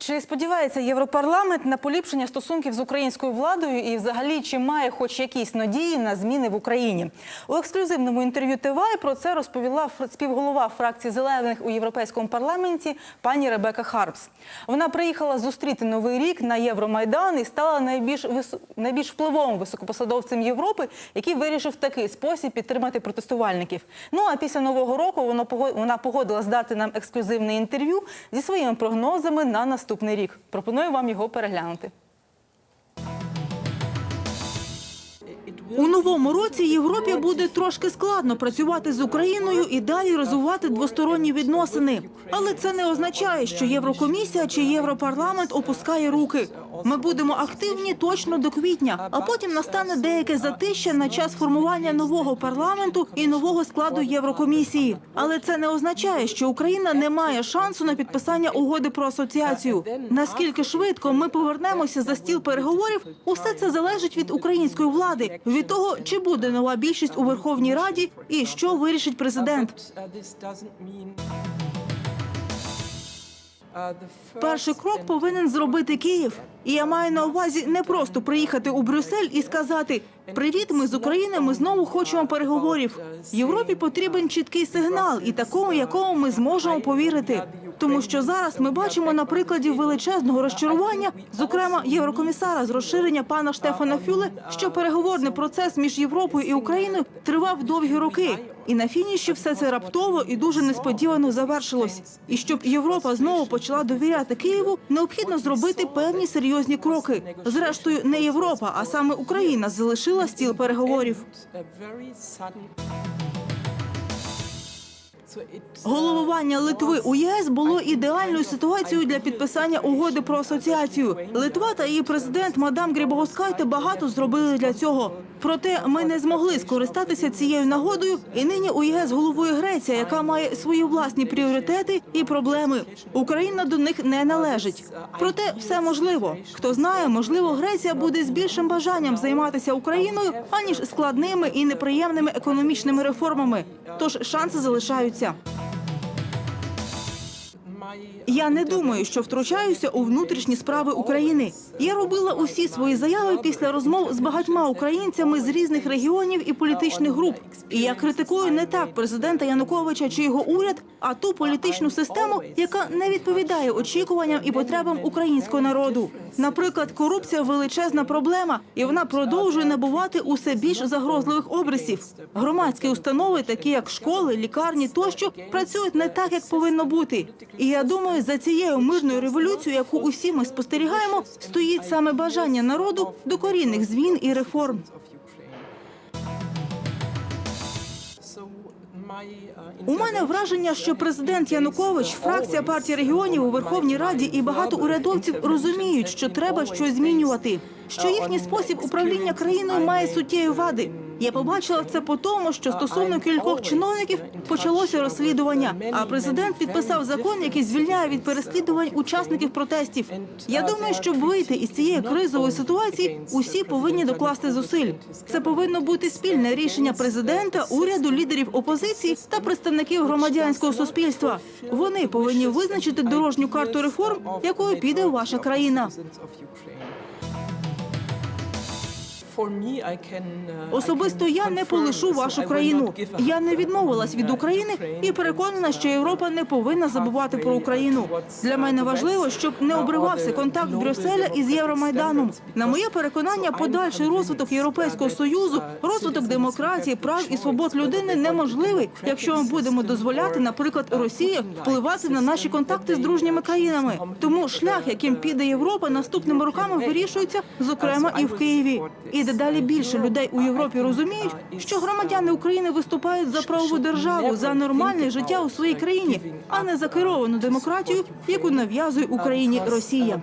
Чи сподівається Європарламент на поліпшення стосунків з українською владою і, взагалі, чи має хоч якісь надії на зміни в Україні? У ексклюзивному інтерв'ю ТВА про це розповіла співголова фракції зелених у європейському парламенті пані Ребека Харпс. Вона приїхала зустріти новий рік на Євромайдан і стала найбільш вис- найбільш впливовим високопосадовцем Європи, який вирішив в такий спосіб підтримати протестувальників. Ну а після нового року воно вона погодилась дати нам ексклюзивне інтерв'ю зі своїми прогнозами на наступний рік. Пропоную вам його переглянути. У новому році Європі буде трошки складно працювати з Україною і далі розвивати двосторонні відносини. Але це не означає, що Єврокомісія чи Європарламент опускає руки. Ми будемо активні точно до квітня, а потім настане деяке затища на час формування нового парламенту і нового складу Єврокомісії. Але це не означає, що Україна не має шансу на підписання угоди про асоціацію. Наскільки швидко ми повернемося за стіл переговорів, усе це залежить від української влади, від того, чи буде нова більшість у Верховній Раді і що вирішить президент. Перший крок повинен зробити Київ. І я маю на увазі не просто приїхати у Брюссель і сказати Привіт, ми з України. Ми знову хочемо переговорів. Європі потрібен чіткий сигнал, і такому, якому ми зможемо повірити. Тому що зараз ми бачимо на прикладі величезного розчарування, зокрема єврокомісара з розширення пана Штефана Фюле, що переговорний процес між Європою і Україною тривав довгі роки. І на фініші все це раптово і дуже несподівано завершилось. І щоб Європа знову почала довіряти Києву, необхідно зробити певні серйозні кроки. Зрештою, не Європа, а саме Україна залишила стіл переговорів. Головування Литви у ЄС було ідеальною ситуацією для підписання угоди про асоціацію. Литва та її президент мадам Грибовскайте багато зробили для цього. Проте ми не змогли скористатися цією нагодою. І нині у ЄС головує Греція, яка має свої власні пріоритети і проблеми. Україна до них не належить. Проте все можливо. Хто знає, можливо, Греція буде з більшим бажанням займатися Україною аніж складними і неприємними економічними реформами. Тож шанси залишаються. Я не думаю, що втручаюся у внутрішні справи України. Я робила усі свої заяви після розмов з багатьма українцями з різних регіонів і політичних груп. І я критикую не так президента Януковича чи його уряд, а ту політичну систему, яка не відповідає очікуванням і потребам українського народу. Наприклад, корупція величезна проблема, і вона продовжує набувати усе більш загрозливих обрисів. Громадські установи, такі як школи, лікарні тощо, працюють не так, як повинно бути. І я думаю, за цією мирною революцією, яку усі ми спостерігаємо, стоїть саме бажання народу до корінних змін і реформ. У мене враження, що президент Янукович, фракція партії регіонів у Верховній Раді і багато урядовців розуміють, що треба щось змінювати. Що їхній спосіб управління країною має суттєві вади. Я побачила це по тому, що стосовно кількох чиновників почалося розслідування. А президент підписав закон, який звільняє від переслідувань учасників протестів. Я думаю, щоб вийти із цієї кризової ситуації, усі повинні докласти зусиль. Це повинно бути спільне рішення президента, уряду, лідерів опозиції та представників громадянського суспільства. Вони повинні визначити дорожню карту реформ, якою піде ваша країна. Особисто я не полишу вашу країну. Я не відмовилась від України і переконана, що Європа не повинна забувати про Україну. Для мене важливо, щоб не обривався контакт Брюсселя із Євромайданом. На моє переконання, подальший розвиток Європейського союзу, розвиток демократії, прав і свобод людини неможливий, якщо ми будемо дозволяти, наприклад, Росії впливати на наші контакти з дружніми країнами. Тому шлях, яким піде Європа, наступними роками вирішується, зокрема і в Києві. І дедалі більше людей у Європі розуміють, що громадяни України виступають за правову державу, за нормальне життя у своїй країні, а не за керовану демократію, яку нав'язує Україні Росія.